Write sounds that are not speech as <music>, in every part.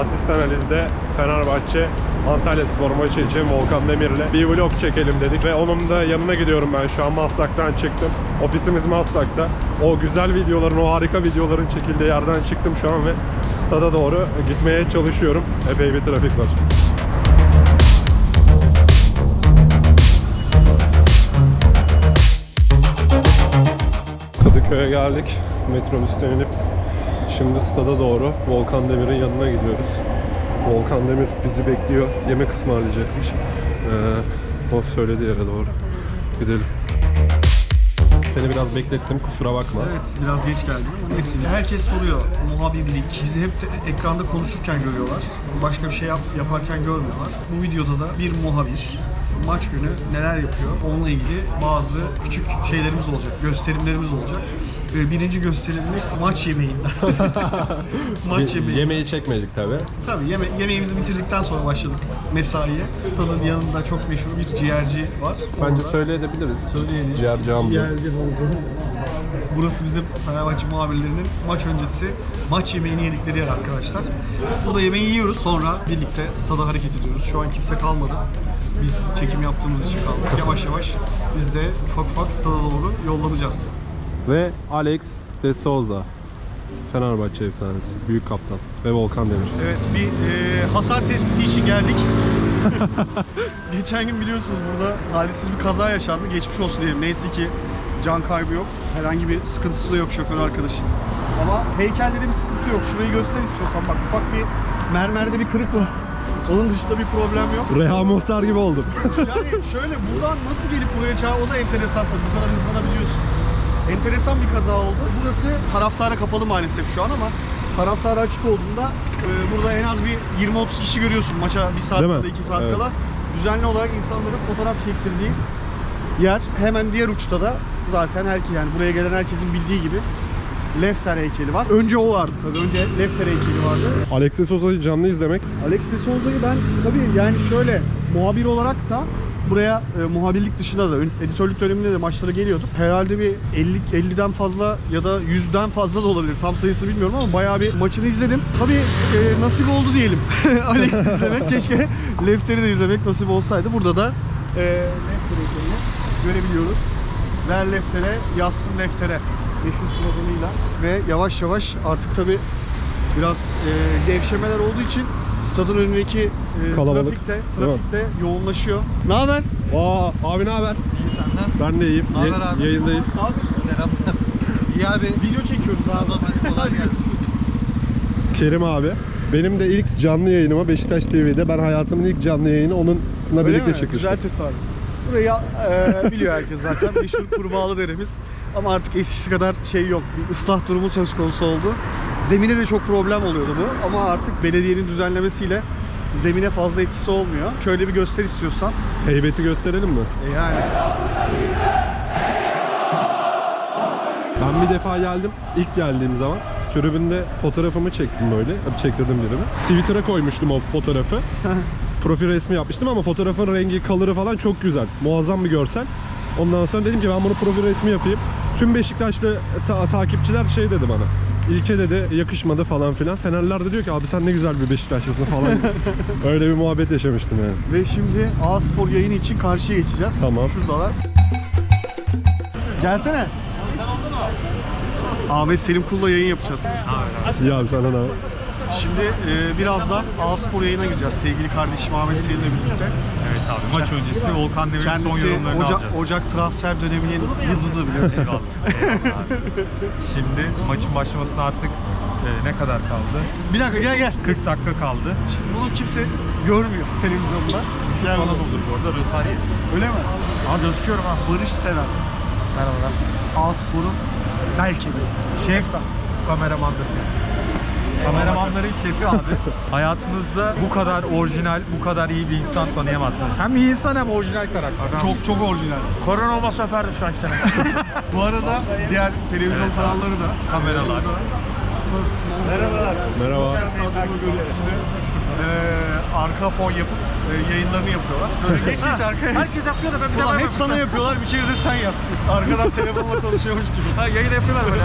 asist analizde Fenerbahçe Antalya Spor maçı için Volkan Demir'le bir vlog çekelim dedik ve onun da yanına gidiyorum ben şu an Maslak'tan çıktım. Ofisimiz Maslak'ta. O güzel videoların, o harika videoların çekildiği yerden çıktım şu an ve stada doğru gitmeye çalışıyorum. Epey bir trafik var. Kadıköy'e geldik. Metrobüsten inip şimdi stada doğru Volkan Demir'in yanına gidiyoruz. Volkan Demir bizi bekliyor. Yemek ısmarlayacakmış. Ee, o söylediği yere doğru gidelim. Seni biraz beklettim kusura bakma. Evet biraz geç geldim neyse. Herkes soruyor muhabirlik. Bizi hep ekranda konuşurken görüyorlar. Başka bir şey yap, yaparken görmüyorlar. Bu videoda da bir muhabir maç günü neler yapıyor onunla ilgili bazı küçük şeylerimiz olacak, gösterimlerimiz olacak. Ee, Birinci gösterimimiz maç yemeğinden. <laughs> maç Ye- yemeği. yemeği çekmedik tabi. Tabii yeme yemeğimizi bitirdikten sonra başladık mesaiye. Stadın yanında çok meşhur bir ciğerci var. Bence Orada- söyleyebiliriz. Söyleyelim. Ciğerci Hamza. Ciğerci Hamza. Burası bizim Fenerbahçe muhabirlerinin maç öncesi maç yemeğini yedikleri yer arkadaşlar. Burada yemeği yiyoruz sonra birlikte stada hareket ediyoruz. Şu an kimse kalmadı. Biz çekim yaptığımız için kaldık. Yavaş yavaş biz de ufak ufak stada doğru yollanacağız. Ve Alex de Souza. Fenerbahçe efsanesi. Büyük kaptan. Ve Volkan Demir. Evet bir e, hasar tespiti için geldik. <laughs> Geçen gün biliyorsunuz burada talihsiz bir kaza yaşandı. Geçmiş olsun diyelim. Neyse ki can kaybı yok. Herhangi bir sıkıntısı da yok şoför arkadaşım. Ama heykelde de bir sıkıntı yok. Şurayı göster istiyorsan. Bak ufak bir mermerde bir kırık var. Onun dışında bir problem yok. Reha Muhtar gibi oldum. Yani şöyle buradan nasıl gelip buraya çağır o da enteresan tabii. Bu kadar hızlanabiliyorsun. Enteresan bir kaza oldu. Burası taraftara kapalı maalesef şu an ama taraftara açık olduğunda e, burada en az bir 20-30 kişi görüyorsun maça 1 saat Değil ya mi? 2 saat Evet. kala. Düzenli olarak insanların fotoğraf çektirdiği yer. Hemen diğer uçta da zaten herkes yani buraya gelen herkesin bildiği gibi Lefter heykeli var. Önce o vardı tabii. Önce Lefter heykeli vardı. Alex de Souza'yı canlı izlemek Alex de Souza'yı ben tabii yani şöyle muhabir olarak da buraya e, muhabirlik dışında da editörlük döneminde de maçlara geliyordum. Herhalde bir 50 50'den fazla ya da 100'den fazla da olabilir. Tam sayısını bilmiyorum ama bayağı bir maçını izledim. Tabii e, nasip oldu diyelim. <laughs> Alex izlemek. Keşke Lefter'i de izlemek nasip olsaydı. Burada da e, Lefter görebiliyoruz. Ver Lefter'e, yazsın Lefter'e. Meşhur sloganıyla. Ve yavaş yavaş artık tabii biraz e, gevşemeler olduğu için stadın önündeki e, Kalabalık, trafikte, trafikte yoğunlaşıyor. Ne haber? Aa, abi ne haber? İyi senden. Ben de iyiyim. Haber Ye- abi? Yayındayız. Ne yapıyorsun? Selamlar. İyi abi. Video çekiyoruz abi. Tamam hadi kolay gelsin. Kerim abi. Benim de ilk canlı yayınıma Beşiktaş TV'de ben hayatımın ilk canlı yayını onunla Öyle birlikte mi? çıkmıştım. Güzel tesadüf. Burayı e, biliyor herkes zaten. Meşhur kurbağalı deremiz. Ama artık eskisi kadar şey yok. Bir ıslah durumu söz konusu oldu. Zemine de çok problem oluyordu bu. Ama artık belediyenin düzenlemesiyle zemine fazla etkisi olmuyor. Şöyle bir göster istiyorsan. Heybeti gösterelim mi? E yani Ben bir defa geldim. İlk geldiğim zaman tribünde fotoğrafımı çektim böyle. Çektirdim birini. Twitter'a koymuştum o fotoğrafı. <laughs> Profil resmi yapmıştım ama fotoğrafın rengi, color'ı falan çok güzel. Muazzam bir görsel. Ondan sonra dedim ki ben bunu profil resmi yapayım. Tüm Beşiktaşlı ta- takipçiler şey dedi bana. İlke dedi yakışmadı falan filan. Fenerler de diyor ki abi sen ne güzel bir Beşiktaşlısın falan. <laughs> Öyle bir muhabbet yaşamıştım yani. Ve şimdi A Spor yayını için karşıya geçeceğiz. Tamam. Şuradalar. Gelsene. Ahmet Selim Kul'la yayın yapacağız. Abi sana ne? Şimdi e, birazdan A Spor yayına gireceğiz sevgili kardeşim Ahmet Selim'le birlikte. Evet abi maç öncesi Volkan Demir'in son Kendisi yorumlarını Ocak, alacağız. Ocak transfer döneminin yıldızı biliyorsun. Eyvallah, eyvallah abi. Şimdi maçın başlamasına artık e, ne kadar kaldı? bir dakika gel gel. 40 dakika kaldı. Şimdi bunu kimse görmüyor televizyonda. Gel Falan olur bu arada rötariye. Öyle mi? Ama gözüküyorum ha. Barış Seven. Merhabalar. A Spor'un belki de. Şef kameramandır. Kameramanların şefi abi. <laughs> Hayatınızda bu kadar orijinal, bu kadar iyi bir insan tanıyamazsınız. Hem iyi insan hem orijinal karakter. Çok çok orijinal. Korona olmasa öperdim şu an seni. <laughs> Bu arada diğer televizyon kanalları da Kameralar. Merhabalar. Merhaba. Stadyumun görüntüsünü arka fon yapıp eee, yayınlarını yapıyorlar. Böyle geç geç <laughs> arkaya. Herkes yapıyor da ben bir de Ulan ben hep sana yapıyorlar bir kere de sen yap. Arkadan telefonla konuşuyormuş gibi. Ha, yayın yapıyorlar böyle.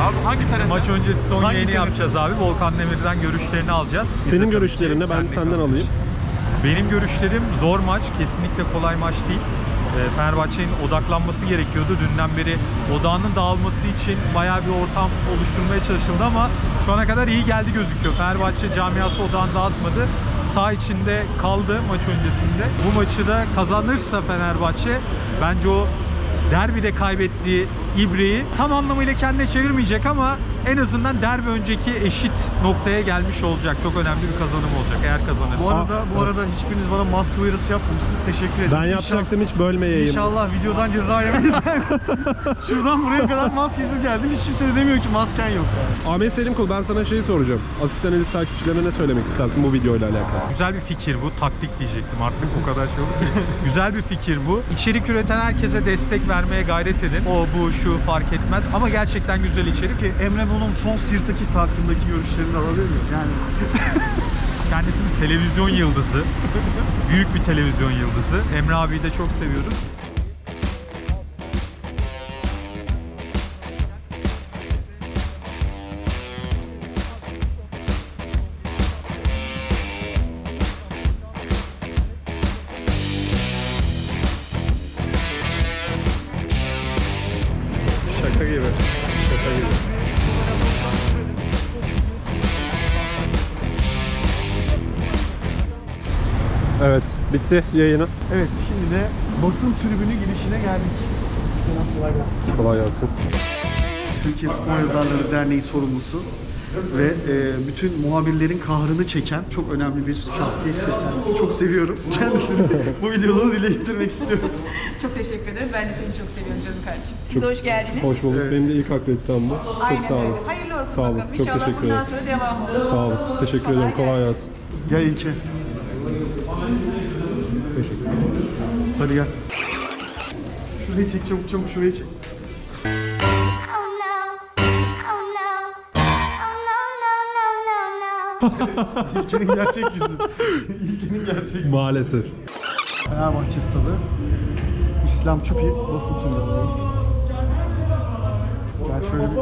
Abi hangi tarafta? Maç öncesi son Hangi yayını tarafı? yapacağız abi. Volkan Demir'den görüşlerini alacağız. Senin görüşlerini ben senden alayım. Benim görüşlerim zor maç. Kesinlikle kolay maç değil. Ee, Fenerbahçe'nin odaklanması gerekiyordu. Dünden beri odağının dağılması için bayağı bir ortam oluşturmaya çalışıldı ama şu ana kadar iyi geldi gözüküyor. Fenerbahçe camiası odağını dağıtmadı. Sağ içinde kaldı maç öncesinde. Bu maçı da kazanırsa Fenerbahçe bence o derbide kaybettiği ibreyi tam anlamıyla kendine çevirmeyecek ama en azından derbi önceki eşit noktaya gelmiş olacak. Çok önemli bir kazanım olacak eğer kazanırsa. Bu arada bu arada hiçbiriniz bana maske uyarısı yapmamışsınız. Teşekkür ederim. Ben İnşallah- yapacaktım hiç bölmeyeyim. İnşallah videodan ceza yemeyiz. <laughs> Şuradan buraya kadar maskesiz geldim. Hiç kimse de demiyor ki masken yok. Yani. Ahmet Selim Kul ben sana şey soracağım. Asistan Elis takipçilerine ne söylemek istersin bu videoyla alakalı? Güzel bir fikir bu. Taktik diyecektim artık bu kadar şey oldu. <laughs> Güzel bir fikir bu. İçerik üreten herkese destek vermeye gayret edin. O, bu, şu fark etmez. Ama gerçekten güzel içerik. Ki Emre Bol'un son Sirtakis hakkındaki görüşlerini alabilir miyim? Yani <laughs> Kendisi bir televizyon yıldızı. Büyük bir televizyon yıldızı. Emre abiyi de çok seviyoruz. Bitti yayını. evet şimdi de basın tribünü girişine geldik. Selam kolay gelsin. Kolay gelsin. Türkiye Spor Yazarları Derneği sorumlusu ve e, bütün muhabirlerin kahrını çeken çok önemli bir şahsiyettir kendisi. Çok seviyorum kendisini. Bu videoda dile getirmek istiyorum. <laughs> Çok teşekkür ederim. Ben de seni çok seviyorum canım kardeşim. Siz Çok de hoş geldiniz. Hoş bulduk. Evet. Benim de ilk akreditamdı. Çok Aynen sağ olun. öyle. Hayırlı olsun Sağ olun. bakalım. Çok İnşallah teşekkür bundan ederim. sonra devam olur. Sağ olun. Teşekkür Kolay ederim. Kolay gelsin. gelsin. Gel İlke. Hadi gel. Şurayı çek çabuk çabuk şurayı çek. İlke'nin gerçek yüzü. İlke'nin gerçek Maalesef. Fenerbahçe Stadı İslam Çupi basın turlarındayız. Gel şöyle bir,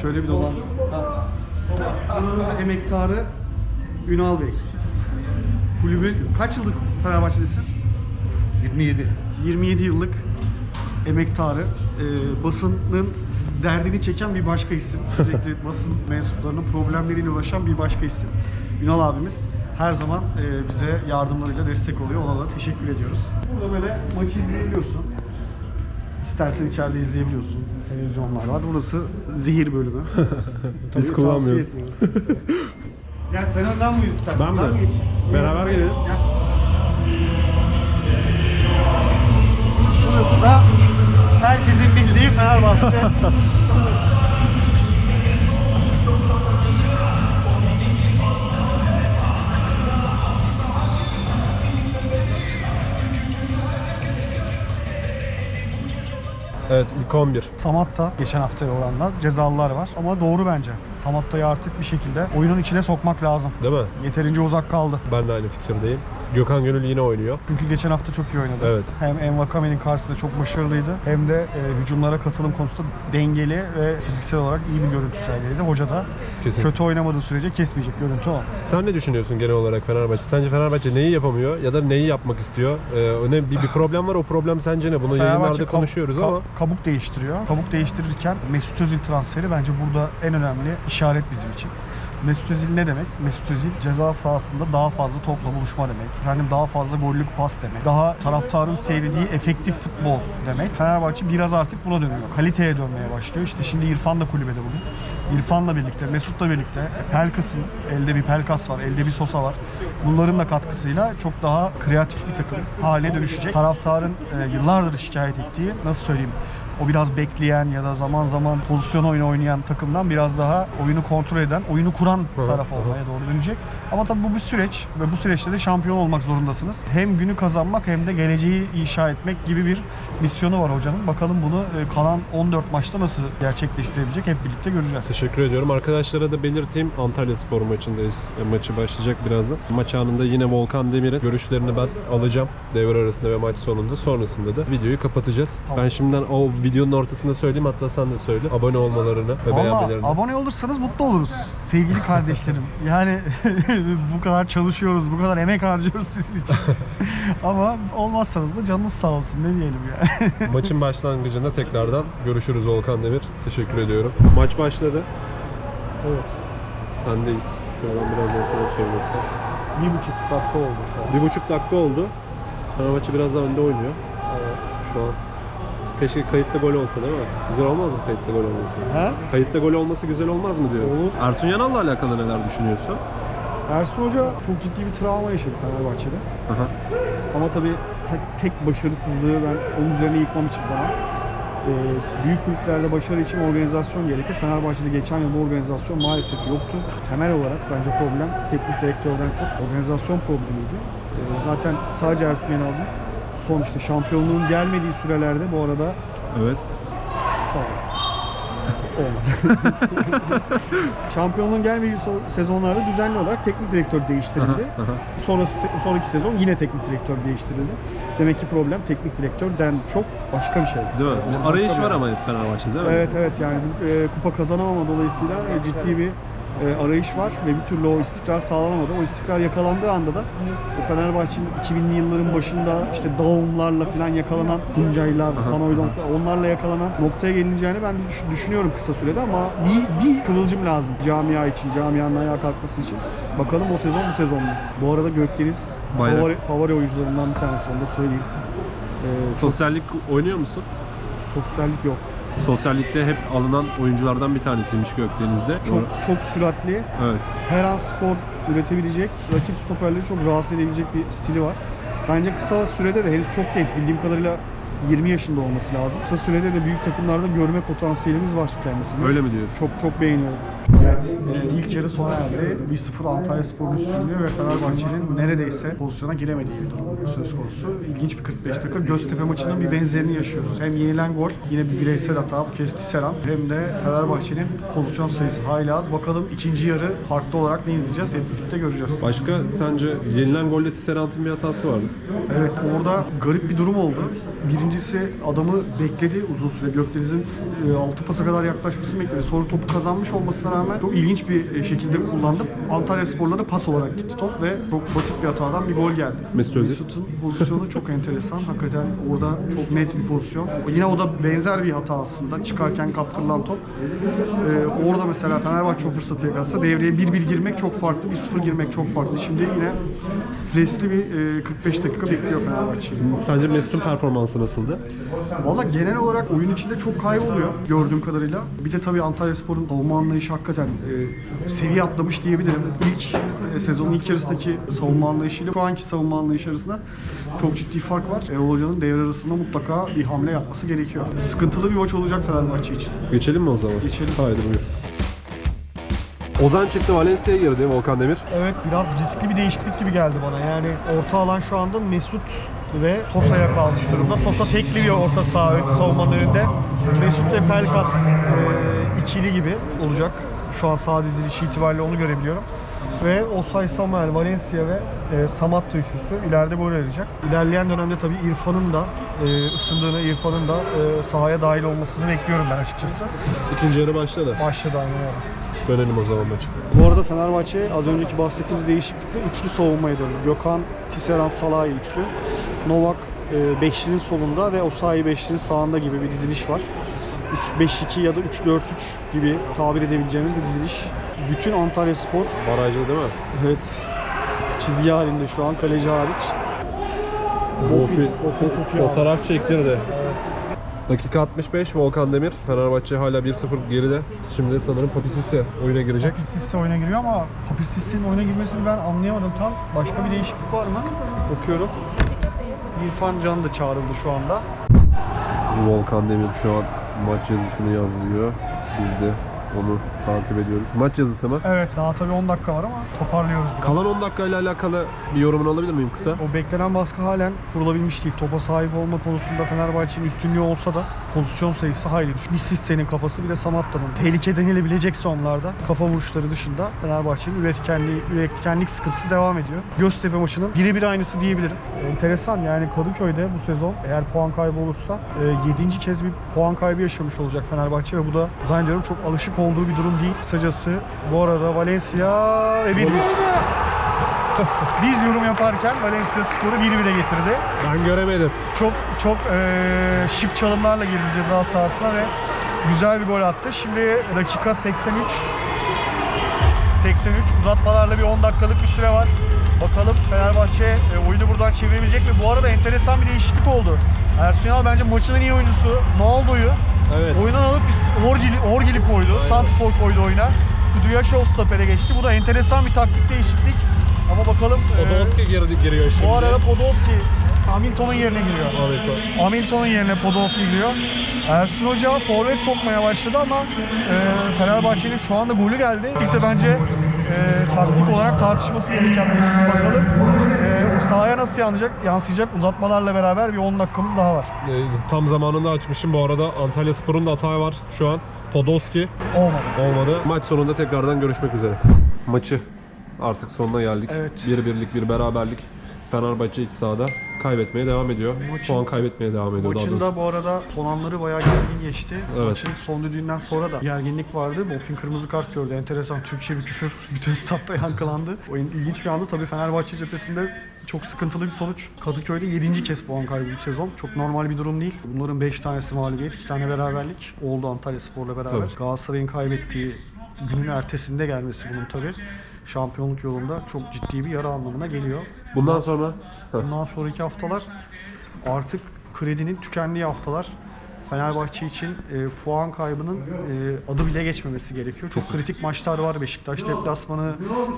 şöyle bir dolan. Ha. Da emektarı Ünal Bey. Kulübün kaç yıllık Fenerbahçe'desin? 27. 27 yıllık emektarı. Ee, basının derdini çeken bir başka isim. Sürekli <laughs> basın mensuplarının problemleriyle uğraşan bir başka isim. Ünal abimiz her zaman e, bize yardımlarıyla destek oluyor. Ona da teşekkür ediyoruz. Burada böyle maçı izleyebiliyorsun. İstersen içeride izleyebiliyorsun. Televizyonlar var. Burası zehir bölümü. <laughs> Biz kullanmıyoruz. Gel sen önden buyur istersen. Ben mi? Beraber gelelim. Gel. Burası da herkesin bildiği Fenerbahçe. Evet, ilk 11. Samatta geçen haftaya oranla cezalılar var ama doğru bence. Samatta'yı artık bir şekilde oyunun içine sokmak lazım. Değil mi? Yeterince uzak kaldı. Ben de aynı fikirdeyim. Gökhan Gönül yine oynuyor. Çünkü geçen hafta çok iyi oynadı. Evet. Hem Envakame'nin karşısında çok başarılıydı hem de e, hücumlara katılım konusunda dengeli ve fiziksel olarak iyi bir görüntü sergiledi. Hoca da Kesin. kötü oynamadığı sürece kesmeyecek görüntü o. Sen ne düşünüyorsun genel olarak Fenerbahçe? Sence Fenerbahçe neyi yapamıyor ya da neyi yapmak istiyor? Ee, önemli bir, bir problem var. O problem sence ne? Bunu yayınlarda Fenerbahçe kab- konuşuyoruz ka- ama kabuk değiştiriyor. Kabuk değiştirirken Mesut Özil transferi bence burada en önemli işaret bizim için. Mesut Özil ne demek? Mesut Özil ceza sahasında daha fazla topla buluşma demek. Efendim daha fazla gollük pas demek. Daha taraftarın sevdiği efektif futbol demek. Fenerbahçe biraz artık buna dönüyor. Kaliteye dönmeye başlıyor. İşte şimdi İrfan da kulübede bugün. İrfan'la birlikte, Mesut'la birlikte Pelkas'ın elde bir Pelkas var, elde bir Sosa var. Bunların da katkısıyla çok daha kreatif bir takım haline dönüşecek. Taraftarın e, yıllardır şikayet ettiği, nasıl söyleyeyim, o biraz bekleyen ya da zaman zaman pozisyon oyunu oynayan takımdan biraz daha oyunu kontrol eden, oyunu kuran taraf olmaya doğru dönecek. Ama tabii bu bir süreç ve bu süreçte de şampiyon olmak zorundasınız. Hem günü kazanmak hem de geleceği inşa etmek gibi bir misyonu var hocanın. Bakalım bunu e, kalan 14 maçta nasıl gerçekleştirebilecek hep birlikte göreceğiz. Teşekkür ediyorum. Arkadaşlara da belirteyim. Antalya Spor maçındayız. E, Maçı başlayacak birazdan. Maç anında yine Volkan Demir'in görüşlerini ben alacağım. Devre arasında ve maç sonunda. Sonrasında da videoyu kapatacağız. Tamam. Ben şimdiden o videonun ortasında söyleyeyim hatta sen de söyle. Abone olmalarını ve Valla beğenmelerini. abone olursanız mutlu oluruz sevgili kardeşlerim. <laughs> Yani <laughs> bu kadar çalışıyoruz, bu kadar emek harcıyoruz sizin için. <laughs> Ama olmazsanız da canınız sağ olsun ne diyelim ya. Maçın başlangıcında tekrardan görüşürüz Volkan Demir. Teşekkür ediyorum. Maç başladı. evet. Sendeyiz. Şöyle ben biraz daha sana çevirirsem. Bir buçuk dakika oldu şu an. Bir buçuk dakika oldu. Fenerbahçe biraz daha önde oynuyor. Evet. Şu an. Keşke kayıtta gol olsa değil mi? Güzel olmaz mı kayıtta gol olması? He? Kayıtta gol olması güzel olmaz mı diyor. Olur. Ersun Yanal'la alakalı neler düşünüyorsun? Ersun Hoca çok ciddi bir travma yaşadı Fenerbahçe'de. Aha. Ama tabii tek, tek başarısızlığı ben onun üzerine yıkmam hiçbir zaman. Ee, büyük kulüplerde başarı için organizasyon gerekir. Fenerbahçe'de geçen yıl bu organizasyon maalesef yoktu. Temel olarak bence problem teknik direktörden çok organizasyon problemiydi. Ee, zaten sadece Ersun Yanal değil, son işte şampiyonluğun gelmediği sürelerde bu arada Evet. Olmadı. <laughs> Şampiyonluğun gelmediği so- sezonlarda düzenli olarak teknik direktör değiştirildi. Aha, aha. Sonrası sonraki sezon yine teknik direktör değiştirildi. Demek ki problem teknik direktörden çok başka bir şey. Değil mi? Başka Arayış bir- var ama hep Fenerbahçe'de değil mi? Evet evet yani e, kupa kazanamama dolayısıyla e, ciddi bir e, arayış var ve bir türlü o istikrar sağlanamadı. O istikrar yakalandığı anda da o Fenerbahçe'nin 2000'li yılların başında işte Daumlarla falan yakalanan Tuncaylar, Van Hooydonklar onlarla yakalanan noktaya gelineceğini ben düş- düşünüyorum kısa sürede ama bir, bir kıvılcım lazım camia için, camianın ayağa kalkması için. Bakalım o sezon bu sezon mu? Bu arada Gökdeniz Bayrak. favori, favori oyuncularından bir tanesi onu da söyleyeyim. E, çok Sosyallik oynuyor musun? sosyallik yok. Sosyallikte hep alınan oyunculardan bir tanesiymiş Gökdeniz'de. Çok çok süratli, Evet. her an skor üretebilecek, rakip stoperleri çok rahatsız edebilecek bir stili var. Bence kısa sürede de henüz çok genç, bildiğim kadarıyla 20 yaşında olması lazım. Kısa sürede de büyük takımlarda görme potansiyelimiz var kendisinde. Öyle mi diyorsun? Çok çok beğeniyorum. Evet, e, ilk yarı sona erdi. 1-0 Antalya Spor'un üstünlüğü ve Fenerbahçe'nin neredeyse pozisyona giremediği bir durum söz konusu. İlginç bir 45 dakika. Göztepe maçının bir benzerini yaşıyoruz. Hem yenilen gol, yine bir bireysel hata, bu kez. Hem de Fenerbahçe'nin pozisyon sayısı hayli az. Bakalım ikinci yarı farklı olarak ne izleyeceğiz? Hep birlikte göreceğiz. Başka sence yenilen golle Tisserant'ın bir hatası vardı. Evet orada garip bir durum oldu. Birincisi adamı bekledi uzun süre. Gökdeniz'in 6 pasa kadar yaklaşmasını bekledi. Sonra topu kazanmış olmasına rağmen çok ilginç bir e, şekilde kullandı. Antalya Spor'la da pas olarak gitti top ve çok basit bir hatadan bir gol geldi. Mesut Özil. Mesut'un pozisyonu çok enteresan. Hakikaten orada çok net bir pozisyon. Yine o da benzer bir hata aslında. Çıkarken kaptırılan top. Ee, orada mesela Fenerbahçe o fırsatı yakalasa devreye 1-1 girmek çok farklı, 1-0 girmek çok farklı. Şimdi yine stresli bir e, 45 dakika bekliyor Fenerbahçe'yi. Sence Mesut'un performansı nasıldı? Valla genel olarak oyun içinde çok kayboluyor gördüğüm kadarıyla. Bir de tabii Antalya Spor'un savunma anlayışı hakikaten e, seviye atlamış diyebilirim. İlk e, sezonun ilk yarısındaki savunma anlayışıyla şu anki savunma anlayışı arasında çok ciddi fark var. Erol Hoca'nın devre arasında mutlaka bir hamle yapması gerekiyor. Sıkıntılı bir maç olacak Fenerbahçe için. Geçelim mi o zaman? Geçelim. Haydi buyur. Ozan çıktı Valencia'ya girdi Volkan Demir. Evet biraz riskli bir değişiklik gibi geldi bana. Yani orta alan şu anda Mesut ve Sosa'ya kalmış durumda. Sosa tekli bir orta saha ön- savunmanın önünde. Mesut ve Pelkas e, ikili gibi olacak. Şu an sağ dizilişi itibariyle onu görebiliyorum. Ve Osay Samuel, Valencia ve e, Samatta üçlüsü ileride gol arayacak. İlerleyen dönemde tabii İrfan'ın da e, ısındığını, İrfan'ın da e, sahaya dahil olmasını bekliyorum ben açıkçası. İkinci yarı başladı. Başladı aynen öyle. Dönelim o zaman maçı. Bu arada Fenerbahçe az önceki bahsettiğimiz değişiklikle üçlü savunmaya döndü. Gökhan, Tisserand, Salahi üçlü. Novak e, beşlinin solunda ve Osayi beşlinin sağında gibi bir diziliş var. 3-5-2 ya da 3-4-3 gibi tabir edebileceğimiz bir diziliş. Bütün Antalya Spor, Barajda değil mi? evet çizgi halinde şu an kaleci hariç. Bofi, Bofi çok iyi. Fotoğraf çektirdi. Dakika 65 Volkan Demir. Fenerbahçe hala 1-0 geride. Şimdi sanırım Papisisi oyuna girecek. Papisissi oyuna giriyor ama Papisis'in oyuna girmesini ben anlayamadım tam. Başka bir değişiklik var mı? Bakıyorum. İrfan Can da çağrıldı şu anda. Volkan Demir şu an maç yazısını yazıyor. Biz de Onu takip ediyoruz. Maç yazısı mı? Evet daha tabii 10 dakika var ama toparlıyoruz biraz. Kalan 10 dakikayla alakalı bir yorumunu alabilir miyim kısa? O beklenen baskı halen kurulabilmiş değil. Topa sahip olma konusunda Fenerbahçe'nin üstünlüğü olsa da pozisyon sayısı hayli düşük. Bir Sisse'nin kafası bir de Samatta'nın. Tehlike denilebilecekse onlarda kafa vuruşları dışında Fenerbahçe'nin üretkenliği, üretkenlik sıkıntısı devam ediyor. Göztepe maçının birebir aynısı diyebilirim. Enteresan yani Kadıköy'de bu sezon eğer puan kaybı olursa 7. kez bir puan kaybı yaşamış olacak Fenerbahçe ve bu da zannediyorum çok alışık olduğu bir durum değil. Kısacası bu arada Valencia ve 1-1. <laughs> Biz yorum yaparken Valencia skoru 1-1'e getirdi. Ben göremedim. Çok çok eee, şık çalımlarla girdi ceza sahasına ve güzel bir gol attı. Şimdi dakika 83. 83 uzatmalarla bir 10 dakikalık bir süre var. Bakalım Fenerbahçe e, oyunu buradan çevirebilecek mi? Bu arada enteresan bir değişiklik oldu. Ersun Yanal bence maçın en iyi oyuncusu Naldo'yu Evet. oyundan alıp bir Orgili, Orgili koydu. Santrfor koydu oyuna. Kudryashov stopere geçti. Bu da enteresan bir taktik değişiklik. Ama bakalım e, Podolski girdi, giriyor şimdi. bu arada Podolski Hamilton'un yerine giriyor. Evet. Hamilton'un yerine Podolski giriyor. Ersun Hoca forvet sokmaya başladı ama e, Fenerbahçe'nin şu anda golü geldi. İlk de bence e, taktik olarak tartışması gereken bir şey. Bakalım e, nasıl yansıyacak, yansıyacak uzatmalarla beraber bir 10 dakikamız daha var. Ee, Tam zamanında açmışım. Bu arada Antalya Spor'un da hata var şu an. Podolski Olmadı. olmadı. Maç sonunda tekrardan görüşmek üzere. Maçı artık sonuna geldik. Evet. Bir birlik bir beraberlik. Fenerbahçe iç sahada kaybetmeye devam ediyor. Maçın- Puan kaybetmeye devam ediyor daha Maçın doğrusu. da bu arada son anları bayağı gergin geçti. Evet. Maçın son düdüğünden sonra da gerginlik vardı. Bofin kırmızı kart gördü. Enteresan Türkçe bir küfür <laughs> bütün statta yankılandı. Oyun ilginç bir anda tabii Fenerbahçe cephesinde çok sıkıntılı bir sonuç. Kadıköy'de 7. kez puan kaybı bu sezon. Çok normal bir durum değil. Bunların 5 tanesi mağlubiyet, 2 tane beraberlik oldu Antalya Spor'la beraber. Tabii. Galatasaray'ın kaybettiği günün ertesinde gelmesi bunun tabii şampiyonluk yolunda çok ciddi bir yara anlamına geliyor. Bundan sonra. Bundan sonraki haftalar artık kredinin tükendiği haftalar. Fenerbahçe için e, puan kaybının e, adı bile geçmemesi gerekiyor. Çok kritik maçlar var. Beşiktaş deplasmanı,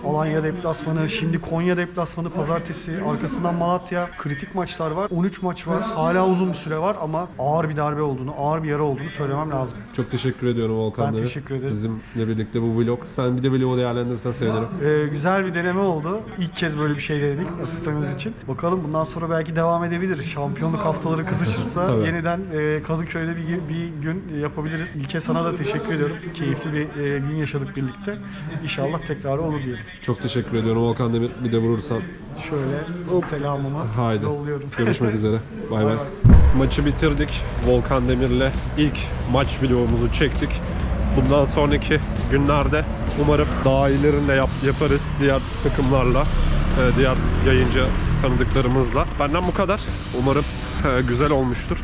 Alanya deplasmanı, şimdi Konya deplasmanı pazartesi, arkasından Malatya. Kritik maçlar var. 13 maç var. Hala uzun bir süre var ama ağır bir darbe olduğunu, ağır bir yara olduğunu söylemem lazım. çok teşekkür ediyorum Volkan Ben Demir. teşekkür ederim. Bizimle birlikte bu vlog. Sen bir de vlogu değerlendirirsen sevinirim. Ee, güzel bir deneme oldu. İlk kez böyle bir şey denedik asistanımız için. Bakalım bundan sonra belki devam edebilir. Şampiyonluk haftaları kızışırsa Tabii. yeniden e, Kadıköy'de bir, bir gün yapabiliriz. İlke sana da teşekkür ediyorum. Keyifli bir e, gün yaşadık birlikte. İnşallah tekrarı olur diyelim. Çok teşekkür ediyorum Volkan Demir. Bir de vurursan. Şöyle selamımı Haydi. yolluyorum. Görüşmek <laughs> üzere. Bay bay. Maçı bitirdik. Volkan Demir'le ilk maç videomuzu çektik. Bundan sonraki günlerde umarım daha iyilerini de yap, yaparız diğer takımlarla, e, diğer yayıncı tanıdıklarımızla. Benden bu kadar. Umarım e, güzel olmuştur.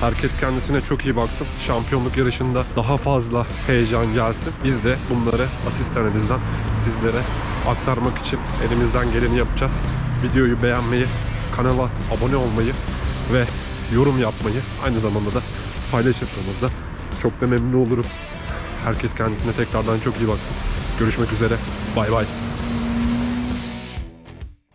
Herkes kendisine çok iyi baksın. Şampiyonluk yarışında daha fazla heyecan gelsin. Biz de bunları asistanımızdan sizlere aktarmak için elimizden geleni yapacağız. Videoyu beğenmeyi, kanala abone olmayı ve yorum yapmayı aynı zamanda da paylaşırsanız çok da memnun olurum. Herkes kendisine tekrardan çok iyi baksın. Görüşmek üzere. Bay bay.